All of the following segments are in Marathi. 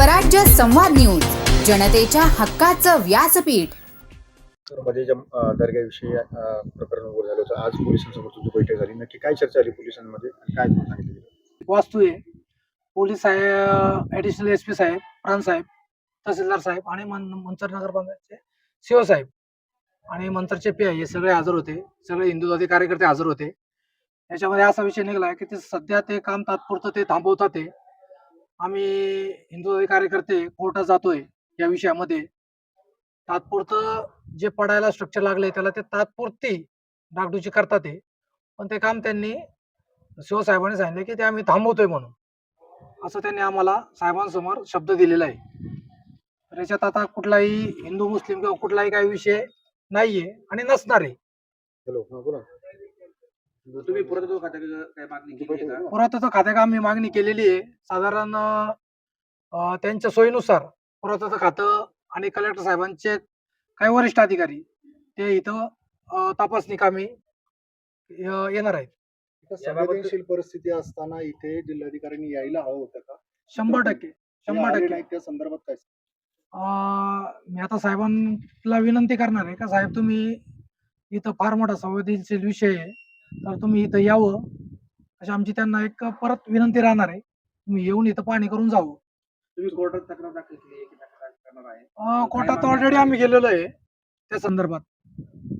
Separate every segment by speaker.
Speaker 1: स्वराज्य संवाद न्यूज जनतेच्या हक्काचं व्यासपीठ.
Speaker 2: मध्ये ज्या अं, दर्ग्याविषयी प्रकरण उघड झालं होतं आज पोलिसांसमोर तुझी बैठक झाली. नक्की काय चर्चा झाली पोलिसांमध्ये आणि काय सांगितलं?
Speaker 3: वास्तू आहे. पोलीस साहेब ऍडिशनल एस पी साहेब प्रांत साहेब तहसीलदार साहेब आणि मन मंचर नगरपंचायतचे शिव साहेब आणि मंचरचे पी आय हे सगळे हजर होते. सगळे हिंदुत्वादी कार्यकर्ते हजर होते. याच्यामध्ये असा विषय निघाला की ते सध्या ते काम तात्पुरतं ते थांबवतात ते. आम्ही हिंदू कार्यकर्ते कोर्टात जातोय या विषयामध्ये. तात्पुरतं जे पडायला स्ट्रक्चर लागले त्याला ते तात्पुरती डागडुजी करतात ते पण ते काम त्यांनी शिवसाहेबांनी सांगितलं की ते आम्ही थांबवतोय म्हणून. असं त्यांनी आम्हाला साहेबांसमोर शब्द दिलेला आहे. तर याच्यात आता कुठलाही हिंदू मुस्लिम किंवा कुठलाही काही विषय नाहीये आणि नसणार आहे.
Speaker 2: हॅलो हा बोला.
Speaker 4: तुम्ही पुरातत्व खात्याकडे काय मागणी केली आहे का?
Speaker 3: पुरातत्व खात्यात आम्ही मागणी केलेली आहे. साधारण अं, त्यांच्या सोयीनुसार पुरातत्व खातं आणि कलेक्टर साहेबांचे काही वरिष्ठ अधिकारी ते इथं अं, तपासणी कामी अं, येणार आहेत.
Speaker 4: याबाबत-
Speaker 2: संवेदनशील परिस्थिती असताना इथे जिल्हाधिकाऱ्यांनी यायला हवं होतं का?
Speaker 3: शंभर टक्के
Speaker 2: ते
Speaker 3: शंभर
Speaker 2: आले
Speaker 3: टक्के.
Speaker 2: नाहीत त्या संदर्भात काय?
Speaker 3: अं, मी आता साहेबांना विनंती करणार आहे का साहेब तुम्ही इथं फार मोठा संवेदनशील विषय आहे. तर तुम्ही इथं यावं. अशी आमची त्यांना एक परत विनंती राहणार आहे. तुम्ही येऊन इथं पाणी करून जावं.
Speaker 4: तुम्ही कोर्टात तक्रार दाखल केली आहे की तक्रार करणार आहे.
Speaker 3: अं, कोर्टात ऑलरेडी आम्ही गेलेलो आहे त्या संदर्भात.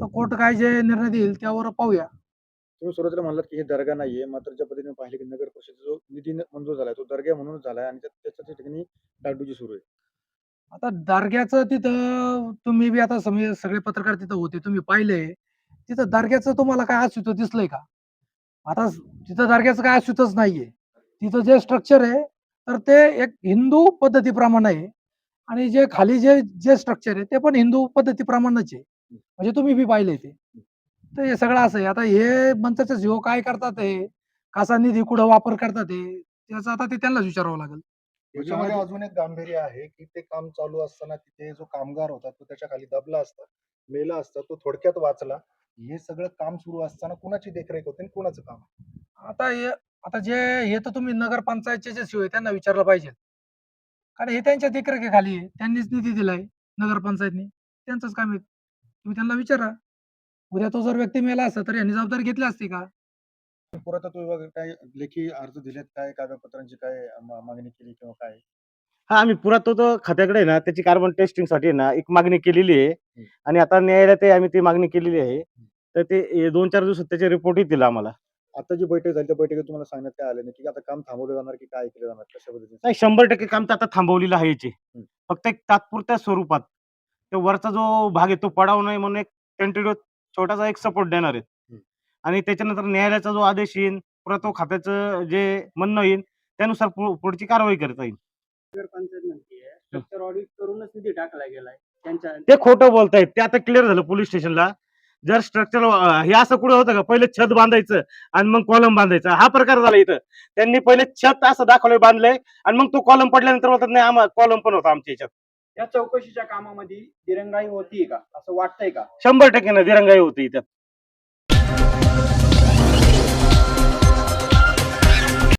Speaker 3: तर कोर्ट काय जे निर्णय देईल त्यावर पाहूया.
Speaker 2: तुम्ही सुरुवातीला म्हणलात की हे दर्गा नाहीये. मात्र ज्या पद्धतीने पाहिले की नगर परिषद जो निधी न- मंजूर झालाय तो दर्गा म्हणूनच झालाय आणि त्या- त्याच्या त्या ठिकाणी डागडुजी सुरू आहे.
Speaker 3: आता दर्ग्याचं तिथं तुम्ही बी आता सगळे पत्रकार तिथं होते. तुम्ही पाहिले तिथं दर्ग्याचं तुम्हाला काय अस्तित्व दिसलंय का? आता तिथं दर्ग्याचं काय अस्तित्वच नाहीये. तिथं जे स्ट्रक्चर आहे तर ते एक हिंदू पद्धतीप्रमाणे आहे. आणि जे खाली जे जे स्ट्रक्चर आहे ते पण हिंदू पद्धतीप्रमाणेच आहे. म्हणजे तुम्ही बी पाहिले ते. तर हे सगळं असं आहे. आता हे मंचाचे जीव काय करतात हे? कसा निधी कुठं वापर करतात हे? त्याचं आता ते त्यांनाच विचारावं लागेल.
Speaker 5: याच्यामध्ये अजून एक गांभीर्य आहे की ते काम चालू असताना तिथे जो कामगार होता तो त्याच्याखाली दबला असता मेला असता तो थोडक्यात वाचला. हे सगळं काम सुरू असताना कुणाची देखरेख होते आणि कुणाचं काम?
Speaker 3: आता हे आता जे हे तर तुम्ही नगरपंचायतचे जे शिव आहे त्यांना विचारलं पाहिजे. कारण हे त्यांच्या देखरेखीखाली आहे. त्यांनीच निधी दिलाय नगरपंचायतनी. त्यांचंच काम आहे. तुम्ही त्यांना विचारा. उद्या तो जर व्यक्ती मेला असता तर यांनी जबाबदारी घेतली असती का?
Speaker 2: पुरातत्व विभाग काय लेखी अर्ज दिलेत काय? कागदपत्रांची काय मा- मागणी केली किंवा काय?
Speaker 6: हा आम्ही पुरातत्व खात्याकडे आहे ना त्याची कार्बन टेस्टिंगसाठी ना एक मागणी केलेली आहे. आणि आता न्यायालयात आम्ही ती मागणी केलेली आहे. तर ते दोन चार दिवसात त्याचे रिपोर्ट येतील आम्हाला.
Speaker 2: आता जी बैठक झाली त्या बैठकीत तुम्हाला सांगण्यात काय आलं नाही? की आता काम थांबवलं जाणार की काय केलं जाणार? कशा पद्धतीने?
Speaker 6: नाही शंभर टक्के काम तर आता थांबवलेलं आहे याचे. फक्त एक तात्पुरत्या स्वरूपात. ते वरचा जो भाग आहे तो पडावू नये म्हणून एक टेंटेटिव्ह छोटासा एक सपोर्ट देणार आहेत. आणि त्याच्यानंतर न्यायालयाचा जो आदेश येईल पुरातत्व खात्याचं जे म्हणणं येईल त्यानुसार पु- पुढची कारवाई करता येईल.
Speaker 4: नगरपंचायत म्हणते. स्ट्रक्चर ऑडिट करूनच निधी टाकला गेलाय. त्यांच्या
Speaker 6: ते खोटं बोलतायत. ते आता क्लिअर झालं पोलीस स्टेशनला. जर स्ट्रक्चर हे असं कुठे होतं का? पहिले छत बांधायचं आणि मग कॉलम बांधायचं. हा प्रकार झाला इथं. त्यांनी पहिले छत असं दाखवलंय बांधलंय आणि मग तो कॉलम पडल्यानंतर बोलतात नाही आम्हाला कॉलम पण होता आमच्या याच्यात.
Speaker 4: या चौकशीच्या कामामध्ये दिरंगाई होती का? असं वाटतंय का?
Speaker 6: शंभर टक्के ना दिरंगाई होती त्यात